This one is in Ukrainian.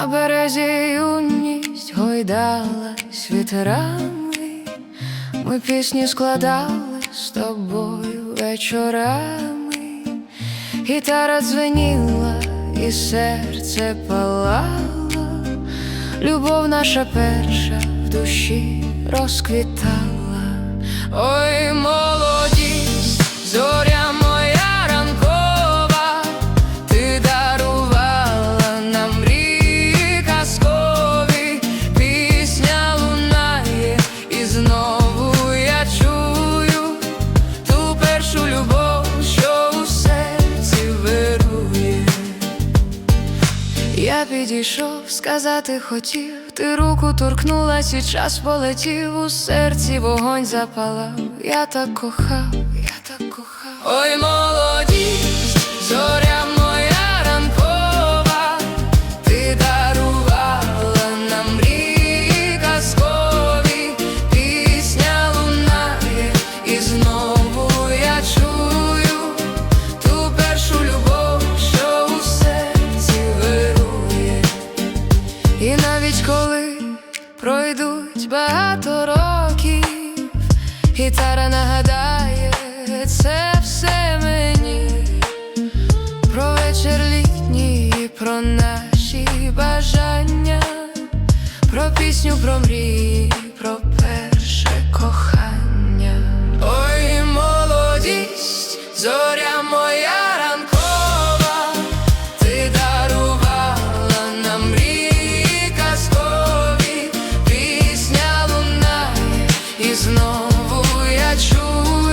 На березі юність гойдалась вітерами, ми пісні складали з тобою вечорами, гітара дзвеніла і серце палало, любов наша перша в душі розквітала. Ой, молодість, Підійшов, сказати хотів, ти руку торкнулась і час полетів у серці, вогонь запалав. Я так кохав, я так кохав. Ой, молодість, І навіть коли пройдуть багато років, гітара нагадає це все мені про вечір літній, про наші бажання, про пісню, про мрії, про перше кохання. Ой, молодість, зоря моя і знову я чую